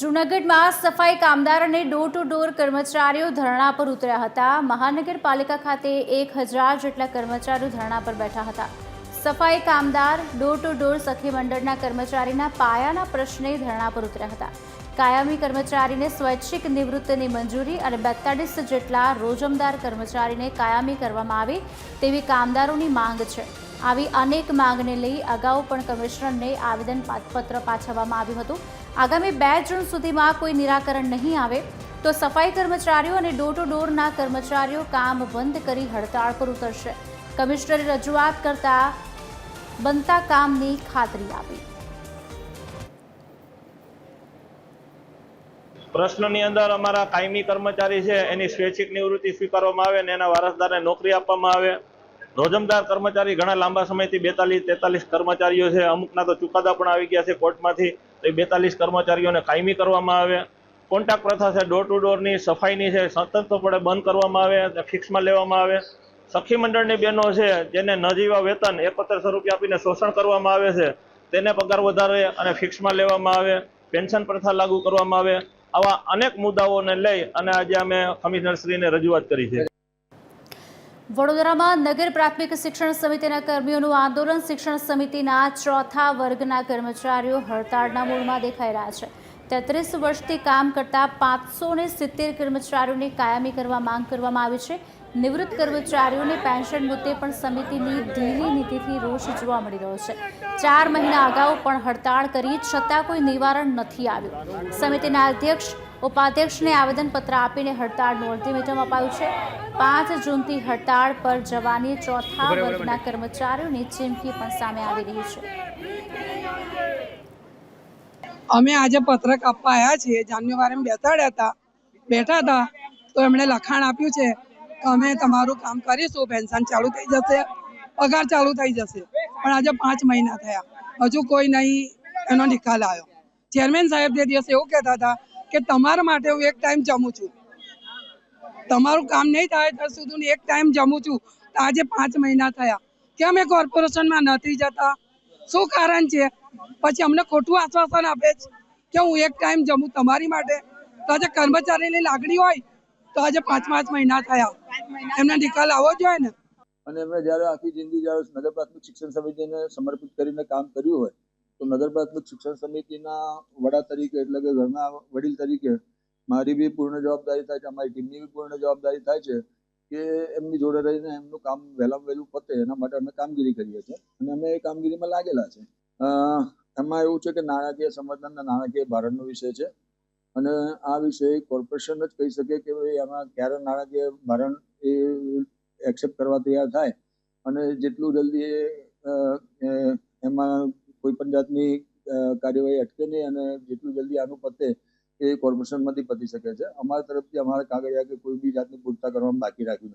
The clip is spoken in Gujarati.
જૂનાગઢમાં સફાઈ કામદાર અને ડોર ટુ ડોર કર્મચારીઓ ધરણા પર ઉતર્યા હતા. મહાનગરપાલિકા ખાતે એક હજાર જેટલા કર્મચારીઓ ધરણા પર બેઠા હતા. સફાઈ કામદાર ડોર ટુ ડોર સખી મંડળના કર્મચારીના પાયાના પ્રશ્ને ધરણા પર ઉતર્યા હતા. કાયમી કર્મચારીને સ્વૈચ્છિક નિવૃત્તિની મંજૂરી અને બેતાળીસ જેટલા રોજમદાર કર્મચારીને કાયમી કરવામાં આવે તેવી કામદારોની માંગ છે. આવી અનેક માંગને લઈ અગાઉ પણ કમિશનરને આવેદન પત્ર પાછવવામાં આવ્યું હતું. આગામી બે જૂન સુધીમાં કોઈ નિરાકરણ નહીં આવે તો સફાઈ કર્મચારીઓ અને ડોર ટુ ડોરના કર્મચારીઓ કામ બંધ કરી હડતાળ પર ઉતરશે. કમિશનરે રજૂઆત કરતા બનતા કામની ખાતરી આપી. પ્રશ્નની અંદર અમારા કાયમી કર્મચારી છે, એની સ્વૈચ્છિક નિવૃત્તિ સ્વીકારવામાં આવે અને એના વારસદારને નોકરી આપવામાં આવે. રોજમદાર કર્મચારી ઘણા લાંબા સમયથી બેતાલીસ તેતાલીસ કર્મચારીઓ છે, અમુકના તો ચુકાદા પણ આવી ગયા છે કોર્ટમાંથી. એ બેતાલીસ કર્મચારીઓને કાયમી કરવામાં આવે. કોન્ટ્રાક્ટ પ્રથા છે ડોર ટુ ડોરની સફાઈની છે, સતતપણે બંધ કરવામાં આવે ફિક્સમાં લેવામાં આવે. સખી મંડળની બહેનો છે, જેને નજીવા વેતન એકોતેરસો રૂપિયા આપીને શોષણ કરવામાં આવે છે, તેને પગાર વધારે અને ફિક્સમાં લેવામાં આવે. પેન્શન પ્રથા લાગુ કરવામાં આવે. આવા અનેક મુદ્દાઓને લઈ અને આજે અમે કમિશનરશ્રીને રજૂઆત કરી છે. વડોદરામાં નગર પ્રાથમિક શિક્ષણ સમિતિના કર્મીઓનું આંદોલન. શિક્ષણ સમિતિના ચોથા વર્ગના કર્મચારીઓ હડતાળના મૂળમાં દેખાઈ રહ્યા છે. તેત્રીસ વર્ષથી કામ કરતા પાંચસો ને સિત્તેર કર્મચારીઓને કાયમી કરવા માંગ કરવામાં આવી છે. નિવૃત્ત કર્મચારીઓને પેન્શન મુદ્દે પણ સમિતિની ઢીલી નીતિથી રોષ જોવા મળી રહ્યો છે. ચાર મહિના અગાઉ પણ હડતાળ કરી છતાં કોઈ નિવારણ નથી આવ્યું. સમિતિના અધ્યક્ષ ઉપાધ્યક્ષને આવેદનપત્ર આપીને હડતાળનું અલ્ટિમેટમ અપાયું છે. પાંચ જૂનથી હડતાળ પર જવાની ચોથા વર્ગના કર્મચારીઓની ચીમકી પણ સામે આવી રહી છે. અમે આજે પત્રક આપવા આવ્યા છીએ. જાન્યુઆરી બેસાડ્યા હતા. બેઠા હતા. તો એમણે લખાણ આપ્યું છે કે અમે તમારું કામ કરીશું. પેન્શન ચાલુ થઈ જશે. પગાર ચાલુ થઈ જશે. પણ આજે પાંચ મહિના થયા. હજુ કોઈ નહીં એનો નિકાલ આવ્યો. ચેરમેન સાહેબ તે દિવસે એવું કહેતા હતા કે તમારા માટે હું એક ટાઈમ જમું છું. તમારું કામ નહીં થાય ત્યાં સુધી એક ટાઈમ જમું છું. આજે પાંચ મહિના થયા. કેમ એ કોર્પોરેશનમાં નથી જતા? શું કારણ છે? પછી અમને ખોટું આશ્વાસન આપે છે કે હું એક ટાઈમ જમું તમારી માટે. તો આજે કર્મચારીની લાગણી હોય તો આજે પાંચ પાંચ મહિના થયા. એમને નિકાલ આવવો જોઈએ ને. અને એમણે જ્યારે આખી જિંદગી જ્યારે નગર પ્રાથમિક શિક્ષણ સમિતિને સમર્પિત કરીને કામ કર્યું હોય તો નગર પ્રાથમિક શિક્ષણ સમિતિના વડા તરીકે એટલે કે ઘરના વડીલ તરીકે મારી બી પૂર્ણ જવાબદારી થાય છે, અમારી ટીમની બી પૂર્ણ જવાબદારી થાય છે કે એમની જોડે રહીને એમનું કામ વહેલામાં વહેલું પતે, એના માટે અમે કામગીરી કરીએ છીએ અને અમે એ કામગીરીમાં લાગેલા છે. એમાં એવું છે કે નાણાકીય સમાધાનના નાણાકીય ભારણનો વિષય છે અને આ વિષય કોર્પોરેશન જ કહી શકે કે ભાઈ એમાં ક્યારે નાણાકીય ભારણ એ એક્સેપ્ટ કરવા તૈયાર થાય અને જેટલું જલ્દી એમાં કોઈ પણ જાતની કાર્યવાહી અટકે નહીં અને જેટલું જલ્દી આનું પતે એ કોર્પોરેશનમાંથી પતી શકે છે. અમારા તરફથી અમારા કાગળિયા કે કોઈ બી જાતની પૂરતા કરવામાં બાકી રાખ્યું નથી.